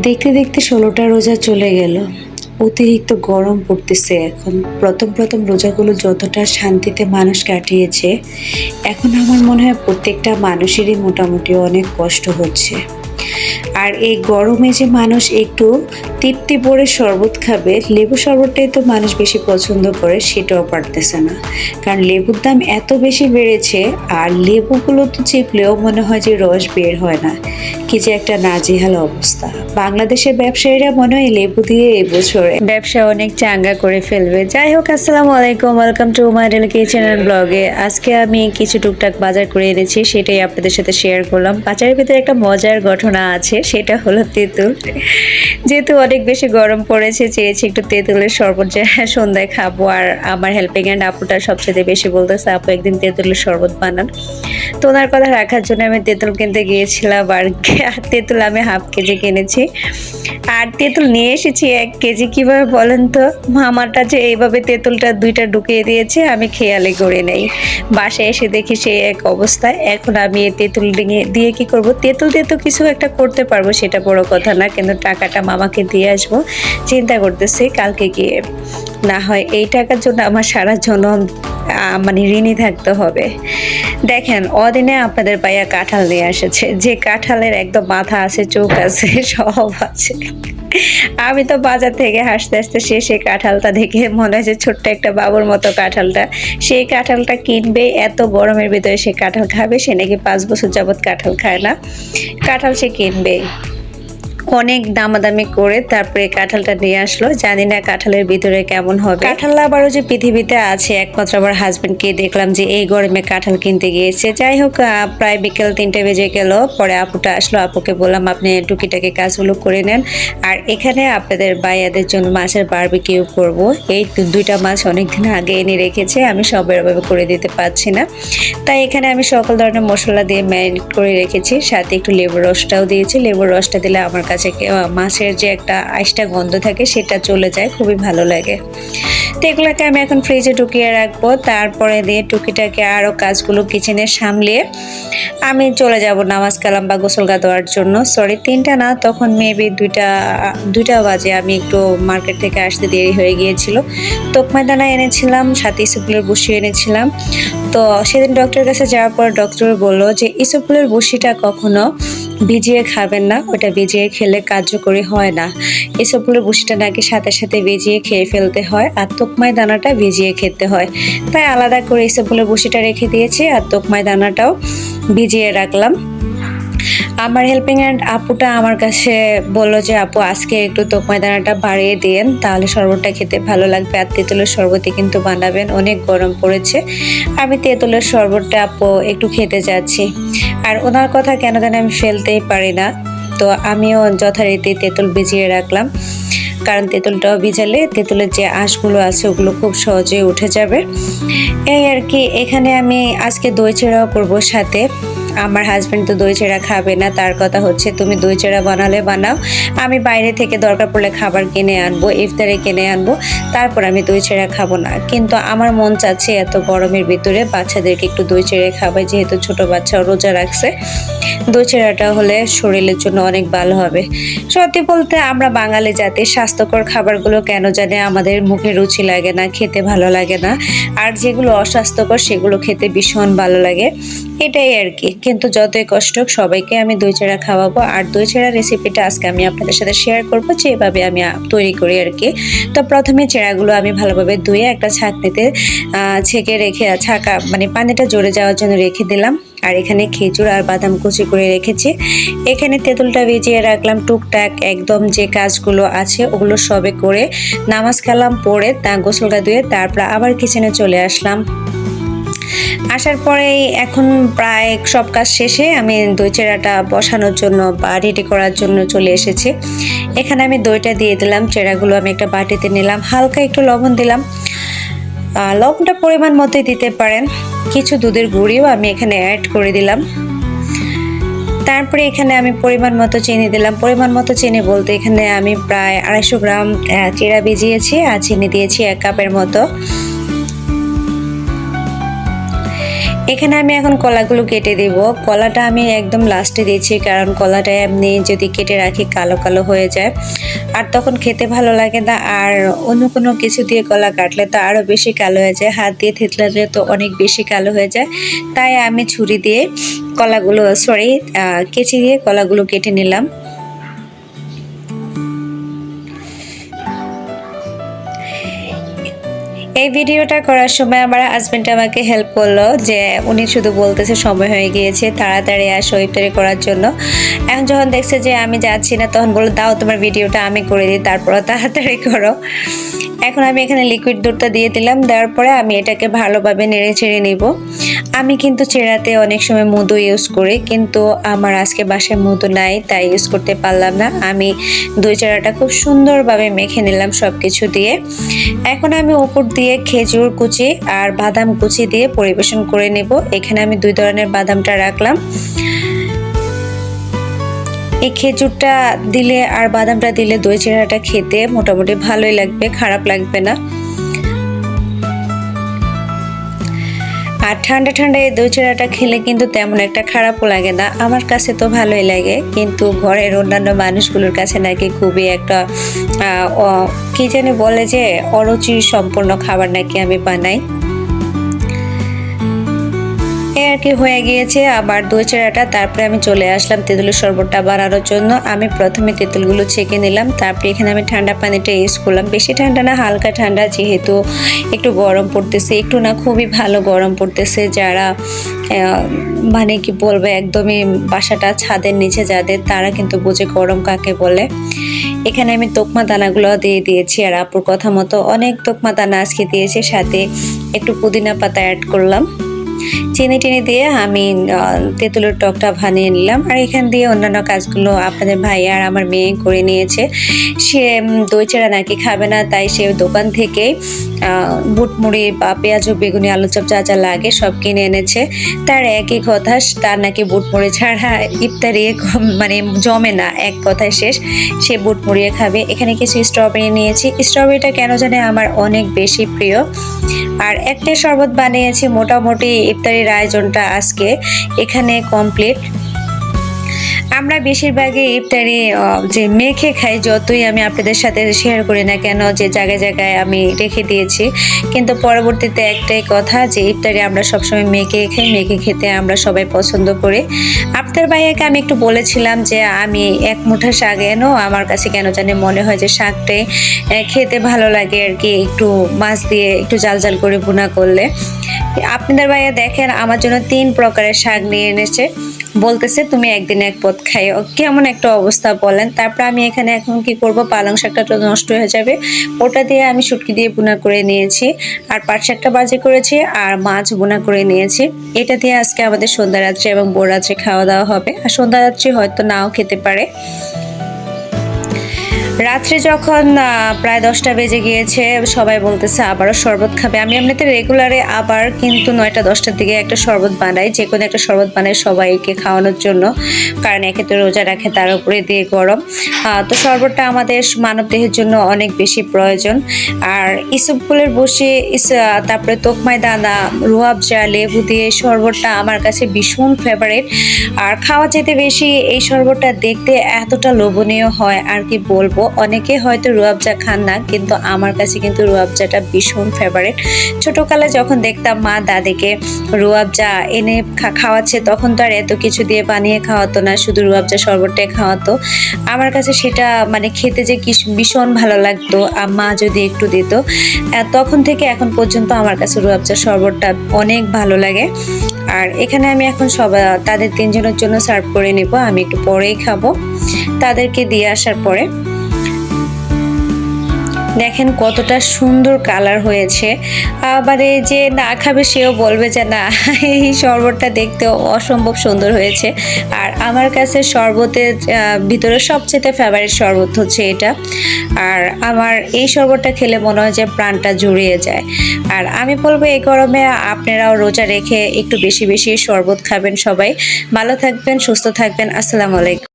দেখতে দেখতে ষোলোটা রোজা চলে গেল। অতিরিক্ত গরম পড়তেছে এখন। প্রথম প্রথম রোজাগুলো যতটা শান্তিতে মানুষ কাটিয়েছে, এখন আমার মনে হয় প্রত্যেকটা মানুষেরই মোটামুটি অনেক কষ্ট হচ্ছে। আর এই গরমে যে মানুষ একটু তৃপ্তি পরে শরবত খাবে, লেবু শরবতটাই তো মানুষ বেশি পছন্দ করে, সেটাও পারতেছে না। কারণ লেবুর দাম এত বেশি বেড়েছে, আর লেবুগুলো তো চিপলেও মনে হয় যে রস বের হয় না। কি যে একটা নাজেহাল অবস্থা। বাংলাদেশের ব্যবসায়ীরা মনে হয় লেবু দিয়ে এবছরে ব্যবসা অনেক চাঙ্গা করে ফেলবে। যাই হোক, আসসালামু আলাইকুম welcome to my daily kitchen ব্লগে আজকে আমি কিছু টুকটাক বাজার করে এনেছি, সেটাই আপনাদের সাথে শেয়ার করলাম। বাজারের ভিতরে একটা মজার ঘটনা আছে, সেটা হলো তেঁতুল। যেহেতু অনেক বেশি গরম পড়েছে, চেয়েছি একটু তেঁতুলের শরবত যে সন্ধ্যায় খাব। আর আমার হেল্পিং হ্যান্ড আপুটা সবচেয়ে বেশি বলতেছে, আপু, একদিন তেঁতুলের শরবত বানান। তো ওনার কথা রাখার জন্য আমি তেঁতুল কিনতে গিয়েছিলাম আর তেঁতুল আমি হাফ কেজি কিনেছি। আর তেঁতুল নিয়ে এসেছি এক কেজি কীভাবে বলেন তো? মামাটা যে এইভাবে তেঁতুলটা দুইটা ঢুকিয়ে দিয়েছে, আমি খেয়ালে করে নেই। বাসায় এসে দেখি সেই এক অবস্থায়। এখন আমি এই তেঁতুল দিয়ে দিয়ে কি করব? তেঁতুল দিয়ে তো কিছু একটা করতে পারব, সেটা বড় কথা না, কিন্তু টাকাটা মামাকে দিয়ে আসব। চিন্তা করতেছি কালকে গিয়ে। না হয় এই টাকার জন্য আমার সারা জনম মানে ঋণী থাকতে হবে। দেখেন অদিনে আপনাদের পাইয়া কাঁঠাল নিয়ে এসেছে। যে কাঁঠালের একদম মাথা আছে, চোখ আছে, সব আছে। আমি তো বাজার থেকে হাসতে হাসতে সে সেই কাঁঠালটা দেখে মনে হয় যে ছোট্ট একটা বাবুর মতো কাঁঠালটা। সেই কাঁঠালটা কিনবে, এত গরমের ভিতরে সে কাঁঠাল খাবে, সে নাকি পাঁচ বছর যাবৎ কাঁঠাল খায় না। কাঁঠাল সে কিনবে অনেক দামাদামি করে তারপরে কাঁঠালটা নিয়ে আসলো। জানি না কাঁঠালের ভিতরে কেমন হবে। কাঁঠাল আবারও যে পৃথিবীতে আছে, একমাত্র আমার হাজবেন্ডকে দেখলাম যে এই গরমে কাঁঠাল কিনতে গিয়েছে। যাই হোক প্রায় বিকেল তিনটে বেজে গেল। পরে আপুটা আসলো। আপুকে বললাম, আপনি টুকিটাকি কাজগুলো করে নেন। আর এখানে আপনাদের বাইয়াদের জন্য মাছের বারবিকিউ করব। এই দুইটা মাছ অনেকদিন আগে এনে রেখেছে। আমি সবের ভাবে করে দিতে পারছি না। তাই এখানে আমি সকল ধরনের মশলা দিয়ে ম্যারিনেট করে রেখেছি। সাথে একটু লেবুর রসটাও দিয়েছি। লেবুর রসটা দিলে আমার কাছে মাছের যে একটা আইসটা গন্ধ থাকে, সেটা চলে যায়, খুবই ভালো লাগে। তো এগুলোকে আমি এখন ফ্রিজে ঢুকিয়ে রাখব। তারপরে দিয়ে টুকিটাকে আরও কাজগুলো কিচেনে সামলিয়ে আমি চলে যাব নামাজ কালাম বা গোসল গা দেওয়ার জন্য। সরি তিনটা না, তখন মেবি দুইটা দুইটা বাজে। আমি একটু মার্কেট থেকে আসতে দেরি হয়ে গিয়েছিল। তোকমাই দানা এনেছিলাম, সাথে ইসুফুলের বসি এনেছিলাম। তো সেদিন ডক্টরের কাছে যাওয়ার পর ডক্টর বলল যে, ইসুফুলের বসিটা কখনো ভিজিয়ে খাবেন না, ওটা ভিজিয়ে খেলে কার্যকরী হয় না। এসব ফুলের বুসিটা নাকি সাথে সাথে ভিজিয়ে খেয়ে ফেলতে হয়, আর তোকমাই দানাটা ভিজিয়ে খেতে হয়। তাই আলাদা করে এসব ফুলের বুসিটা রেখে দিয়েছি, আর তোকমাই দানাটাও ভিজিয়ে রাখলাম। আমার হেল্পিং হ্যান্ড আপুটা আমার কাছে বলল যে, আপু, আজকে একটু তোকমাই দানাটা বাড়িয়ে দিয়েন, তাহলে শরবতটা খেতে ভালো লাগবে। আর তেঁতুলের শরবতই কিন্তু বানাবেন, অনেক গরম পড়েছে। আমি তেঁতুলের শরবতটা আপু একটু খেতে যাচ্ছি। আর ওনার কথা কেন জানি আমি ফেলতেই পারি না। তো আমিও যথারীতি তেঁতুল ভিজিয়ে রাখলাম। কারণ তেঁতুলটাও ভিজালে তেঁতুলের যে আঁশগুলো আছে, ওগুলো খুব সহজে উঠে যাবে। এই আর কি, এখানে আমি আজকে দই চিড়াও করব সাথে। আমার হাজব্যান্ড তো দই চিড়া খাবে না, তার কথা হচ্ছে তুমি দই চিড়া বানালে বানাও। আমি বাইরে থেকে দরকার পড়লে খাবার কিনে আনব, ইফতারে কিনে আনব, তারপর আমি দই চিড়া খাব না। কিন্তু আমার মন চাচ্ছে এত গরমের ভিতরে বাচ্চাদেরকে একটু দই চিড়ে খাবে যেহেতু ছোট বাচ্চাও রোজা রাখছে। দই চিড়াটা হলে শরীরের জন্য অনেক ভালো হবে। সত্যি বলতে আমরা বাঙালি জাতি স্বাস্থ্যকর খাবারগুলো কেন জানে আমাদের মুখে রুচি লাগে না, খেতে ভালো লাগে না। আর যেগুলো অস্বাস্থ্যকর, সেগুলো খেতে ভীষণ ভালো লাগে। এটাই আর কি। কিন্তু যতই কষ্ট হোক, সবাইকে আমি দই চেড়া খাওয়াবো। আর দই চেড়া রেসিপিটা আজকে আমি আপনাদের সাথে শেয়ার করব, যেভাবে আমি তৈরি করি আর কি। তো প্রথমে চেড়াগুলো আমি ভালোভাবে ধুয়ে একটা ছাঁকনিতে ছেঁকে রেখে ছাঁকা মানে পানিটা জড়ে যাওয়ার জন্য রেখে দিলাম। আর এখানে খেজুর আর বাদাম কুচি করে রেখেছি। এখানে তেঁতুলটা ভিজিয়ে রাখলাম, টুকটাক একদম যে কাজগুলো আছে, ওগুলো সবে করে নামাজ কালাম পড়ে তা গোসলগা ধুয়ে তারপর আবার কিচেনে চলে আসলাম। আসার পরেই এখন প্রায় সব কাজ শেষে আমি দই চেরাটা বসানোর জন্য বা রেডি করার জন্য চলে এসেছি। এখানে আমি দইটা দিয়ে দিলাম, চেরাগুলো আমি একটা বাটিতে নিলাম, হালকা একটু লবণ দিলাম। লবণটা পরিমাণ মতোই দিতে পারেন। কিছু দুধের গুঁড়িও আমি এখানে অ্যাড করে দিলাম। তারপরে এখানে আমি পরিমাণ মতো চিনি দিলাম। পরিমাণ মতো চিনি বলতে এখানে আমি প্রায় আড়াইশো গ্রাম চিড়া ভিজিয়েছি আর চিনি দিয়েছি এক কাপের মতো। এখানে আমি এখন কলাগুলো কেটে দিব। কলাটা আমি একদম লাস্টে দিয়েছি, কারণ কলাটা এমনি যদি কেটে রাখি কালো কালো হয়ে যায়। আর তখন খেতে ভালো লাগে না, আর অন্য কোনো কিছু দিয়ে কলা কাটলে তো আরও বেশি কালো হয়ে যায়। হাত দিয়ে থেতলালে তো অনেক বেশি কালো হয়ে যায়। তাই আমি ছুরি দিয়ে কলাগুলো সরি কেচি দিয়ে কলাগুলো কেটে নিলাম। এই ভিডিওটা করার সময় আমার হাজব্যান্ড আমাকে হেল্প করল যে উনি শুধু বলতেছে সময় হয়ে গিয়েছে, তাড়াতাড়ি আসো ইফতারি করার জন্য। এখন যখন দেখছে যে আমি যাচ্ছি না, তখন বলল, দাও তোমার ভিডিওটা, আমি করে দিই তারপর তাড়াতাড়ি করো। এখন আমি এখানে লিকুইড দুধটা দিয়ে দিলাম, দেওয়ার পরে আমি এটাকে ভালোভাবে নেড়ে চেড়ে নিব। আমি কিন্তু চেরাতে অনেক সময় মধু ইউজ করি, কিন্তু আমার আজকে বাসায় মধু নাই, তাই ইউজ করতে পারলাম না। আমি দই চেরাটা খুব সুন্দরভাবে মেখে নিলাম সব কিছু দিয়ে। এখন আমি উপর দিয়ে খেজুর কুচি আর বাদাম কুচি দিয়ে পরিবেশন করে নেব। এখানে আমি দুই ধরনের বাদামটা রাখলাম। এই খেজুরটা দিলে আর বাদামটা দিলে দই চেহারাটা খেতে মোটামুটি ভালোই লাগবে, খারাপ লাগবে না। আর ঠান্ডা ঠান্ডা এই দই চেহারাটা খেলে কিন্তু তেমন একটা খারাপও লাগে না। আমার কাছে তো ভালোই লাগে। কিন্তু ঘরের অন্যান্য মানুষগুলোর কাছে নাকি খুবই একটা কি জানি বলে যে অরুচি সম্পূর্ণ খাবার নাকি আমি বানাই। আর কি হয়ে গিয়েছে, আবার দই চেরাটা তারপরে আমি চলে আসলাম তেঁতুলের শরবতটা বানানোর জন্য। আমি প্রথমে তেঁতুলগুলো ছেঁকে নিলাম, তারপরে এখানে আমি ঠান্ডা পানিটা ইউজ করলাম। বেশি ঠান্ডা না, হালকা ঠান্ডা, যেহেতু একটু গরম পড়তেছে। একটু না, খুবই ভালো গরম পড়তেছে। যারা মানে কি বলব, একদমই বাসাটা ছাদের নিচে যাদের, তারা কিন্তু বুঝে গরম কাকে বলে। এখানে আমি তোকমা দানাগুলো দিয়ে দিয়েছি। আর আপুর কথা মতো অনেক তোকমা দানা আজকে দিয়েছে। সাথে একটু পুদিনা পাতা অ্যাড করলাম। চিনি টিনি দিয়ে আমি তেঁতুলের টকটা বানিয়ে নিলাম। আর এখান দিয়ে অন্যান্য কাজগুলো আপনাদের ভাই আর আমার মেয়ে করে নিয়েছে। সে দই চারা নাকি খাবে না, তাই সে দোকান থেকে বুটমুড়ি বা পেঁয়াজ বেগুনি, আলু চপ যা যা লাগে সব কিনে এনেছে। তার একই কথা তার নাকি বুটমুড়ি ছাড়া ইফতারি মানে জমে না, এক কথায় শেষ। সে বুটমুড়িয়ে খাবে। এখানে কিছু স্ট্রবেরি নিয়েছি। স্ট্রবেরিটা কেন জানে আমার অনেক বেশি প্রিয়। আর একটা শরবত বানিয়েছি মোটামুটি ইফতারির আয়োজনটা আজকে এখানে কমপ্লিট আমরা বেশিরভাগই ইফতারি যে মেখে খাই, যতই আমি আপনাদের সাথে শেয়ার করি না কেন, যে জায়গায় জায়গায় আমি রেখে দিয়েছি। কিন্তু পরবর্তীতে একটাই কথা যে ইফতারি আমরা সবসময় মেখে খাই, মেখে খেতে আমরা সবাই পছন্দ করি। আপনার ভাইয়াকে আমি একটু বলেছিলাম যে আমি এক মুঠা শাক এনো, আমার কাছে কেন জানি মনে হয় যে শাকটাই খেতে ভালো লাগে আর কি, একটু মাছ দিয়ে একটু জাল জাল করে বোনা করলে। আপনাদের ভাইয়া দেখেন, আমার জন্য তিন প্রকারের শাক নিয়ে এনেছে। বলতেছে, তুমি একদিন এক পথ খাই কেমন একটা অবস্থা বলেন। তারপর আমি এখানে এখন কি করব? পালং শাকটা তো নষ্ট হয়ে যাবে। ওটা দিয়ে আমি শুটকি দিয়ে বোনা করে নিয়েছি। আর পাট শাকটা বাজে করেছি আর মাছ বোনা করে নিয়েছি। এটা দিয়ে আজকে আমাদের সন্ধ্যা রাত্রি এবং বোর রাত্রে খাওয়া দাওয়া হবে। আর সন্ধ্যা রাত্রি হয়তো নাও খেতে পারে। রাত্রে যখন প্রায় দশটা বেজে গিয়েছে, সবাই বলতেছে আবারও শরবত খাবে। আমি এমনিতে রেগুলারে আবার কিন্তু নয়টা, দশটার দিকে একটা শরবত বানাই, যে কোনো একটা শরবত বানাই সবাইকে খাওয়ানোর জন্য, কারণ একে তো রোজা রাখে, তার উপরে দিয়ে গরম। তো শরবতটা আমাদের মানব দেহের জন্য অনেক বেশি প্রয়োজন। আর ইসব ফুলের বসে তারপরে তোকমাই দানা রুয়াবজা লেবু দিয়ে শরবতটা আমার কাছে ভীষণ ফেভারেট আর খাওয়া যেতে বেশি এই শরবতটা দেখতে এতটা লোভনীয় হয়, আর কি বলব? অনেকে হয়তো রুয়াবজা খান না, কিন্তু আমার কাছে কিন্তু রুয়াবজাটা ভীষণ ফেভারিট ছোটোকালে যখন দেখতাম মা দাদিকে রুয়াবজা এনে খাওয়াচ্ছে, তখন তো আর এত কিছু দিয়ে বানিয়ে খাওয়াতো না, শুধু রুয়াবজা শরবতটাই খাওয়াতো। আমার কাছে সেটা মানে খেতে যে ভীষণ ভালো লাগতো, আর মা যদি একটু দিত। তখন থেকে এখন পর্যন্ত আমার কাছে রুয়াবজা শরবতটা অনেক ভালো লাগে। আর এখানে আমি এখন সব, তাদের তিনজনের জন্য সার্ভ করে নেব, আমি একটু পরেই খাব। তাদেরকে দিয়ে আসার পরে। দেখেন কতটা সুন্দর কালার হয়েছে। আবার এই যে না খাবে সেও বলবে যে, না, এই শরবতটা দেখতে অসম্ভব সুন্দর হয়েছে। আর আমার কাছে শরবতের ভিতরে সবচেয়ে ফেভারিট শরবত হচ্ছে এটা। আর আমার এই শরবতটা খেলে মনে হয় যে প্রাণটা জুড়িয়ে যায়। আর আমি বলব, এই গরমে আপনারাও রোজা রেখে একটু বেশি বেশি শরবত খাবেন সবাই। ভালো থাকবেন, সুস্থ থাকবেন। আসসালামু আলাইকুম।